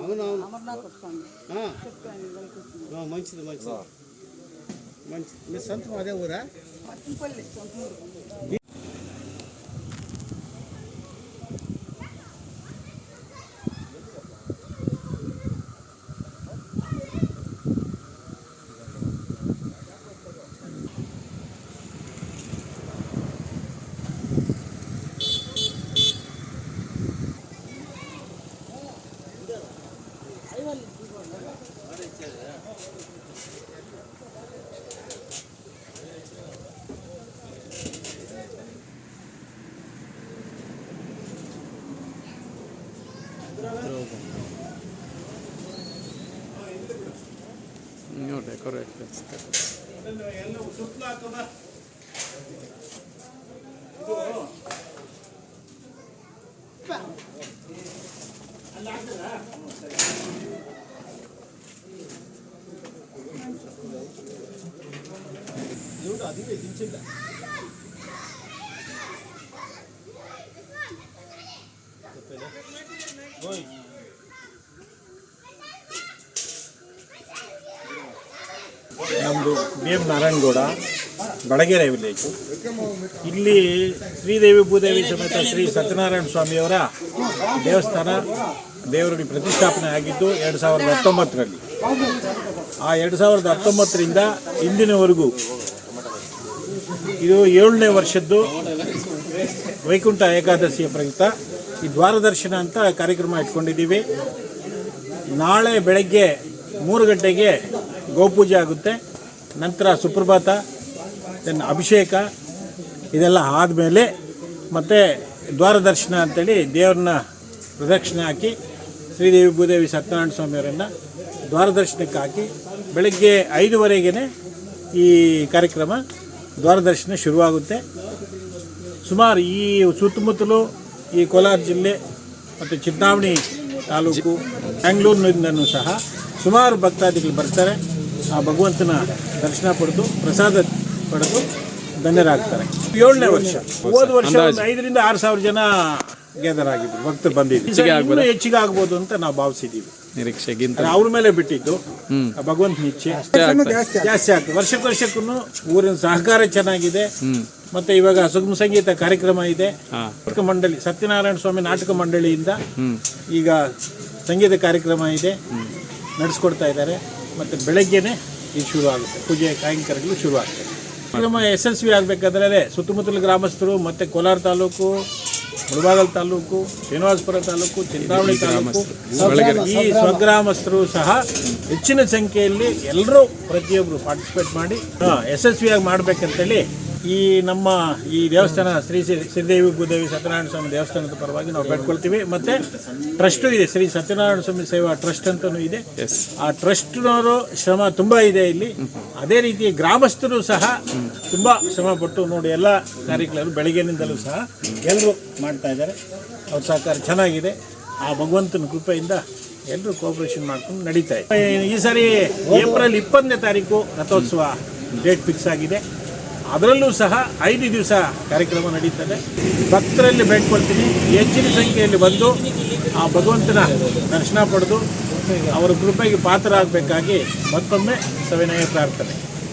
అవునవును అమర్నాథ్ స్వామి మంచి మీ సొంతం అదే ఊరా? మంచిది మంచిది మీ సొంతం అదే ఊరా పత్తిపల్లి సొంతూరు ನೀವು ಡೆಕೋರೇಷನ್ಸ್ ನಮ್ಮದು B M Narayanagowda Badagere village. ಇಲ್ಲಿ ಶ್ರೀದೇವಿ ಭೂದೇವಿ ಸಮೇತ ಶ್ರೀ ಸತ್ಯನಾರಾಯಣ ಸ್ವಾಮಿಯವರ ದೇವಸ್ಥಾನ ದೇವರಿಗೆ ಪ್ರತಿಷ್ಠಾಪನೆ ಆಗಿದ್ದು ಎರಡು ಸಾವಿರದ ಹತ್ತೊಂಬತ್ತರಲ್ಲಿ. ಆ ಎರಡು ಸಾವಿರದ ಹತ್ತೊಂಬತ್ತರಿಂದ ಇಂದಿನವರೆಗೂ ಇದು ಏಳನೇ ವರ್ಷದ್ದು ವೈಕುಂಠ ಏಕಾದಶಿಯ ಪ್ರಯುಕ್ತ. ಈ ದ್ವಾರದರ್ಶನ ಅಂತ ಕಾರ್ಯಕ್ರಮ ಇಟ್ಕೊಂಡಿದ್ದೀವಿ. ನಾಳೆ ಬೆಳಗ್ಗೆ ಮೂರು ಗಂಟೆಗೆ ಗೋಪೂಜೆ ಆಗುತ್ತೆ. ನಂತರ ಸುಪ್ರಭಾತ ದೆನ್ ಅಭಿಷೇಕ, ಇದೆಲ್ಲ ಆದಮೇಲೆ ಮತ್ತು ದ್ವಾರದರ್ಶನ ಅಂತೇಳಿ ದೇವ್ರನ್ನ ಪ್ರದಕ್ಷಿಣೆ ಹಾಕಿ ಶ್ರೀದೇವಿ ಭೂದೇವಿ ಸತ್ಯನಾರಾಯಣ ಸ್ವಾಮಿಯವರನ್ನು ದ್ವಾರದರ್ಶನಕ್ಕೆ ಹಾಕಿ ಬೆಳಗ್ಗೆ ಐದುವರೆಗೆ ಈ ಕಾರ್ಯಕ್ರಮ ದ್ವಾರದರ್ಶನ ಶುರುವಾಗುತ್ತೆ. ಸುಮಾರು ಈ ಸುತ್ತಮುತ್ತಲು ಈ ಕೋಲಾರ ಜಿಲ್ಲೆ ಮತ್ತು ಚಿಂತಾಮಣಿ ತಾಲೂಕು ಬೆಂಗಳೂರಿನಿಂದನೂ ಸಹ ಸುಮಾರು ಭಕ್ತಾದಿಗಳು ಬರ್ತಾರೆ. ಆ ಭಗವಂತನ ದರ್ಶನ ಪಡೆದು ಪ್ರಸಾದ ಪಡೆದು ಧನ್ಯರಾಗ್ತಾರೆ. ಏಳನೇ ವರ್ಷ. ಹೋದ ವರ್ಷ ಒಂದು ಐದರಿಂದ ಆರು ಸಾವಿರ ಜನ ಗ್ಯಾದರ್ ಆಗಿದ್ರು ಭಕ್ತರು ಬಂದಿದ್ರು. ಇನ್ನೂ ಹೆಚ್ಚಿಗೆ ಆಗ್ಬೋದು ಅಂತ ನಾವು ಭಾವಿಸಿದ್ದೀವಿ. ನಿರೀಕ್ಷೆಗಿಂತ ಅವ್ರ ಮೇಲೆ ಬಿಟ್ಟಿದ್ದು ಭಗವಂತ ಇಚ್ಛೆ. ಜಾಸ್ತಿ ಆಗ್ತದೆ. ವರ್ಷಕ್ಕೆ ವರ್ಷಕ್ಕೂ ಊರಿನ ಸಹಕಾರ ಚೆನ್ನಾಗಿದೆ. ಮತ್ತೆ ಇವಾಗ ಸುಗಮ ಸಂಗೀತ ಕಾರ್ಯಕ್ರಮ ಇದೆ. ನಾಟಕ ಮಂಡಳಿ ಸತ್ಯನಾರಾಯಣ ಸ್ವಾಮಿ ನಾಟಕ ಮಂಡಳಿಯಿಂದ ಈಗ ಸಂಗೀತ ಕಾರ್ಯಕ್ರಮ ಇದೆ. ನಡೆಸ್ಕೊಡ್ತಾ ಇದ್ದಾರೆ. ಮತ್ತೆ ಬೆಳಗ್ಗೆನೆ ಇದು ಶುರು ಆಗುತ್ತೆ ಪೂಜೆ ಕಾಯಂಕರಗಳು ಶುರು ಆಗ್ತದೆ ಎಸ್ ಯಶಸ್ವಿ ಆಗಬೇಕಾದ್ರೆ ಸುತ್ತಮುತ್ತಲ ಗ್ರಾಮಸ್ಥರು ಮತ್ತು ಕೋಲಾರ ತಾಲೂಕು ಮುಳಬಾಗಲ್ ತಾಲೂಕು ಶ್ರೀನಿವಾಸಪುರ ತಾಲೂಕು ಚಿಂತಾಮಣಿ ತಾಲೂಕು ಈ ಸ್ವಗ್ರಾಮಸ್ಥರು ಸಹ ಹೆಚ್ಚಿನ ಸಂಖ್ಯೆಯಲ್ಲಿ ಎಲ್ಲರೂ ಪ್ರತಿಯೊಬ್ಬರು ಪಾರ್ಟಿಸಿಪೇಟ್ ಮಾಡಿ ಯಶಸ್ವಿಯಾಗಿ ಮಾಡಬೇಕಂತೇಳಿ ಈ ನಮ್ಮ ಈ ದೇವಸ್ಥಾನ ಶ್ರೀ ಶ್ರೀ- ಶ್ರೀದೇವಿ ಭೂದೇವಿ ಸತ್ಯನಾರಾಯಣ ಸ್ವಾಮಿ ದೇವಸ್ಥಾನದ ಪರವಾಗಿ ನಾವು ಬೇಡ್ಕೊಳ್ತೀವಿ. ಮತ್ತೆ ಟ್ರಸ್ಟು ಇದೆ. ಶ್ರೀ ಸತ್ಯನಾರಾಯಣ ಸ್ವಾಮಿ ಸೇವಾ ಟ್ರಸ್ಟ್ ಅಂತಲೂ ಇದೆ. ಆ ಟ್ರಸ್ಟ್ನವರು ಶ್ರಮ ತುಂಬ ಇದೆ ಇಲ್ಲಿ. ಅದೇ ರೀತಿ ಗ್ರಾಮಸ್ಥರು ಸಹ ತುಂಬ ಶ್ರಮ ಪಟ್ಟು ನೋಡಿ ಎಲ್ಲ ಕಾರ್ಯಕ್ರಮ ಬೆಳಗ್ಗೆನಿಂದಲೂ ಸಹ ಎಲ್ಲರೂ ಮಾಡ್ತಾ ಇದ್ದಾರೆ. ಅವ್ರ ಸಹಕಾರ ಚೆನ್ನಾಗಿದೆ. ಆ ಭಗವಂತನ ಕೃಪೆಯಿಂದ ಎಲ್ಲರೂ ಕೋಪರೇಷನ್ ಮಾಡ್ಕೊಂಡು ನಡೀತಾ ಇದೆ. ಈ ಸಾರಿ ಏಪ್ರಿಲ್ ಇಪ್ಪತ್ತನೇ ತಾರೀಕು ರಥೋತ್ಸವ ಡೇಟ್ ಫಿಕ್ಸ್ ಆಗಿದೆ. ಅದರಲ್ಲೂ ಸಹ ಐದು ದಿವಸ ಕಾರ್ಯಕ್ರಮ ನಡೀತದೆ. ಭಕ್ತರಲ್ಲಿ ಬೇಡ್ಕೊಳ್ತೀನಿ ಹೆಚ್ಚಿನ ಸಂಖ್ಯೆಯಲ್ಲಿ ಬಂದು ಆ ಭಗವಂತನ ದರ್ಶನ ಪಡೆದು ಅವರ ಕೃಪೆಗೆ ಪಾತ್ರರಾಗಬೇಕಾಗಿ ಮತ್ತೊಮ್ಮೆ ಸವಿನಯ ಪ್ರಾರ್ಥನೆ.